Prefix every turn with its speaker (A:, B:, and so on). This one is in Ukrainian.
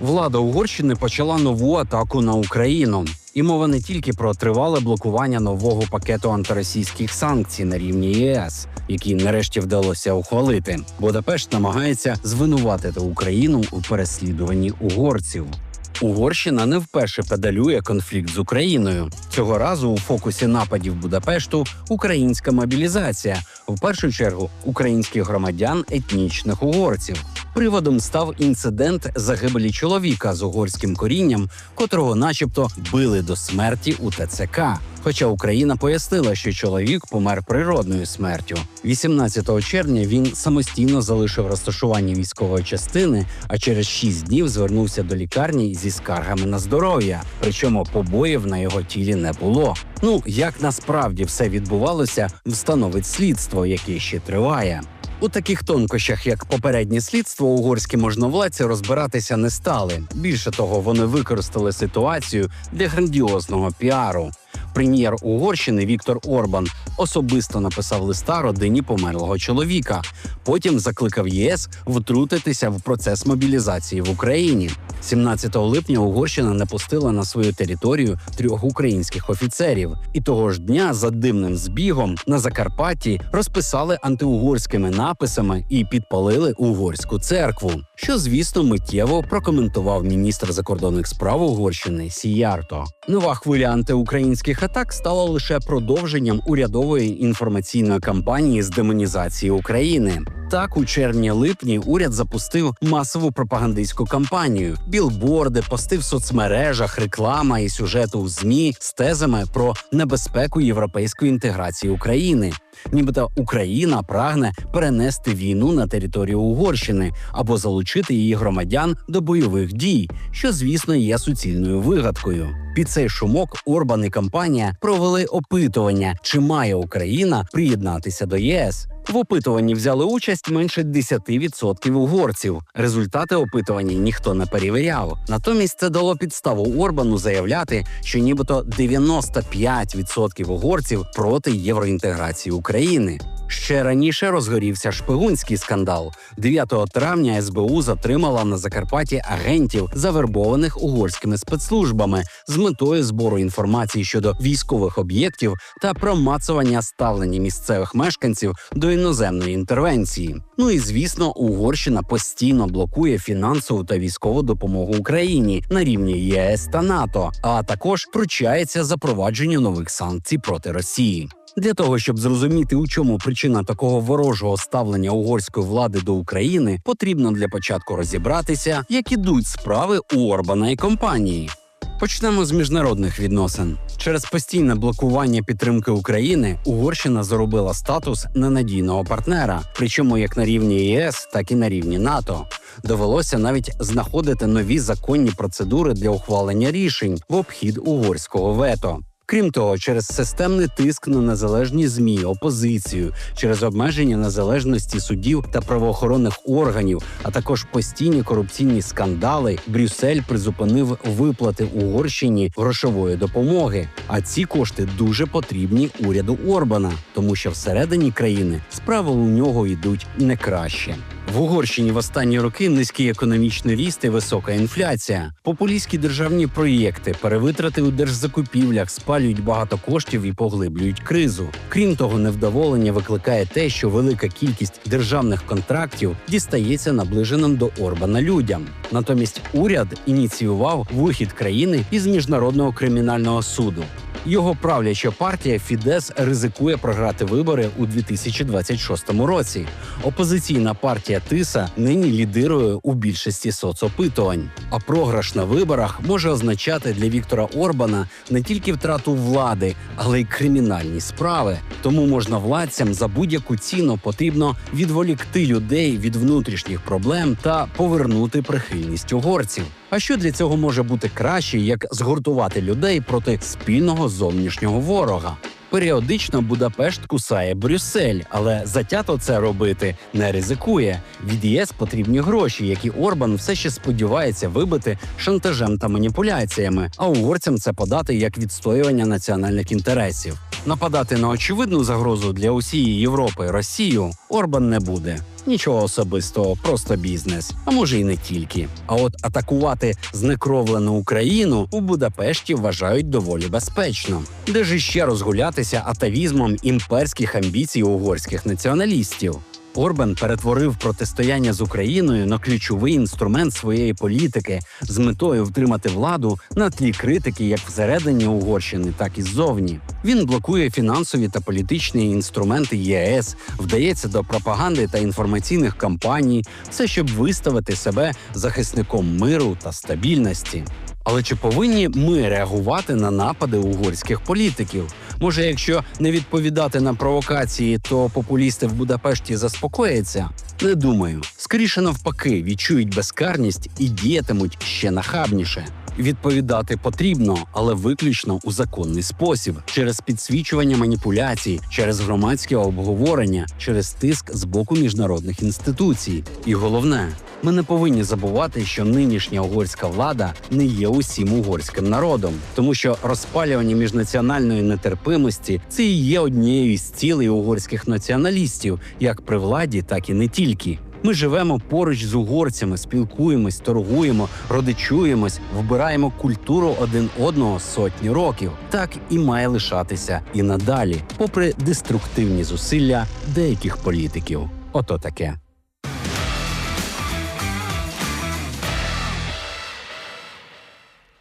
A: Влада Угорщини почала нову атаку на Україну. І мова не тільки про тривале блокування нового пакету антиросійських санкцій на рівні ЄС, який нарешті вдалося ухвалити. Будапешт намагається звинуватити Україну у переслідуванні угорців. Угорщина не вперше педалює конфлікт з Україною. Цього разу у фокусі нападів Будапешту українська мобілізація, в першу чергу українських громадян етнічних угорців. Приводом став інцидент загибелі чоловіка з угорським корінням, котрого, начебто, били до смерті у ТЦК. Хоча Україна пояснила, що чоловік помер природною смертю. 18 червня він самостійно залишив розташування військової частини, а через 6 днів звернувся до лікарні зі скаргами на здоров'я. Причому побоїв на його тілі не було. Ну як насправді все відбувалося, встановить слідство, яке ще триває. У таких тонкощах, як попереднє слідство, угорські можновладці розбиратися не стали. Більше того, вони використали ситуацію для грандіозного піару. Прем'єр Угорщини Віктор Орбан особисто написав листа родині померлого чоловіка. Потім закликав ЄС втрутитися в процес мобілізації в Україні. 17 липня Угорщина не пустила на свою територію трьох українських офіцерів, і того ж дня за дивним збігом на Закарпатті розписали антиугорськими написами і підпалили угорську церкву, що звісно миттєво прокоментував міністр закордонних справ Угорщини Сіярто. Нова хвиля антиукраїнських атак стала лише продовженням урядової інформаційної кампанії з демонізації України. Так, у червні-липні уряд запустив масову пропагандистську кампанію: білборди, пости в соцмережах, реклама і сюжети у змі з тезами про небезпеку європейської інтеграції України. Нібито Україна прагне перенести війну на територію Угорщини або залучити її громадян до бойових дій, що звісно є суцільною вигадкою. Під цей шумок Орбан і компанія провели опитування, чи має Україна приєднатися до ЄС. В опитуванні взяли участь менше 10% угорців. Результати опитування ніхто не перевіряв. Натомість це дало підставу Орбану заявляти, що нібито 95% угорців проти євроінтеграції України. Ще раніше розгорівся шпигунський скандал. 9 травня СБУ затримала на Закарпатті агентів, завербованих угорськими спецслужбами, з метою збору інформації щодо військових об'єктів та промацування ставлення місцевих мешканців до іноземної інтервенції. Ну і звісно, Угорщина постійно блокує фінансову та військову допомогу Україні на рівні ЄС та НАТО, а також пручається запровадженню нових санкцій проти Росії. Для того щоб зрозуміти, у чому причина такого ворожого ставлення угорської влади до України, потрібно для початку розібратися, як ідуть справи у Орбана і компанії. Почнемо з міжнародних відносин. Через постійне блокування підтримки України Угорщина заробила статус ненадійного партнера, причому як на рівні ЄС, так і на рівні НАТО. Довелося навіть знаходити нові законні процедури для ухвалення рішень в обхід угорського вето. Крім того, через системний тиск на незалежні змі, опозицію, через обмеження незалежності судів та правоохоронних органів, а також постійні корупційні скандали, Брюссель призупинив виплати Угорщині грошової допомоги. А ці кошти дуже потрібні уряду Орбана, тому що всередині країни справи у нього йдуть не краще. В Угорщині в останні роки низький економічний ріст і висока інфляція. Популістські державні проєкти, перевитрати у держзакупівлях спалюють багато коштів і поглиблюють кризу. Крім того, невдоволення викликає те, що велика кількість державних контрактів дістається наближеним до Орбана людям. Натомість уряд ініціював вихід країни із міжнародного кримінального суду. Його правляча партія Фідес ризикує програти вибори у 2026 році. Опозиційна партія Тиса нині лідирує у більшості соцопитувань. А програш на виборах може означати для Віктора Орбана не тільки втрату влади, але й кримінальні справи. Тому можновладцям за будь-яку ціну потрібно відволікти людей від внутрішніх проблем та повернути прихильність угорців. А що для цього може бути краще, як згуртувати людей проти спільного зовнішнього ворога? Періодично Будапешт кусає Брюссель, але затято це робити не ризикує. Від ЄС потрібні гроші, які Орбан все ще сподівається вибити шантажем та маніпуляціями, а угорцям це подати як відстоювання національних інтересів. Нападати на очевидну загрозу для усієї Європи Росію Орбан не буде. Нічого особистого, просто бізнес. А може й не тільки. А от атакувати знекровлену Україну у Будапешті вважають доволі безпечно, де ж іще розгулятися атавізмом імперських амбіцій угорських націоналістів. Орбан перетворив протистояння з Україною на ключовий інструмент своєї політики з метою втримати владу на тлі критики як всередині Угорщини, так і ззовні. Він блокує фінансові та політичні інструменти ЄС, вдається до пропаганди та інформаційних кампаній, все щоб виставити себе захисником миру та стабільності. Але чи повинні ми реагувати на напади угорських політиків? Може, якщо не відповідати на провокації, то популісти в Будапешті заспокояться? Не думаю. Скоріше навпаки, відчують безкарність і діятимуть ще нахабніше. Відповідати потрібно, але виключно у законний спосіб, через підсвічування маніпуляцій, через громадське обговорення, через тиск з боку міжнародних інституцій. І головне, ми не повинні забувати, що нинішня угорська влада не є усім угорським народом, тому що розпалювання міжнаціональної нетерпимості це і є однією із цілей угорських націоналістів, як при владі, так і не тільки. Ми живемо поруч з угорцями, спілкуємось, торгуємо, родичуємось, вбираємо культуру один одного сотні років. Так і має лишатися і надалі, попри деструктивні зусилля деяких політиків. Ото таке.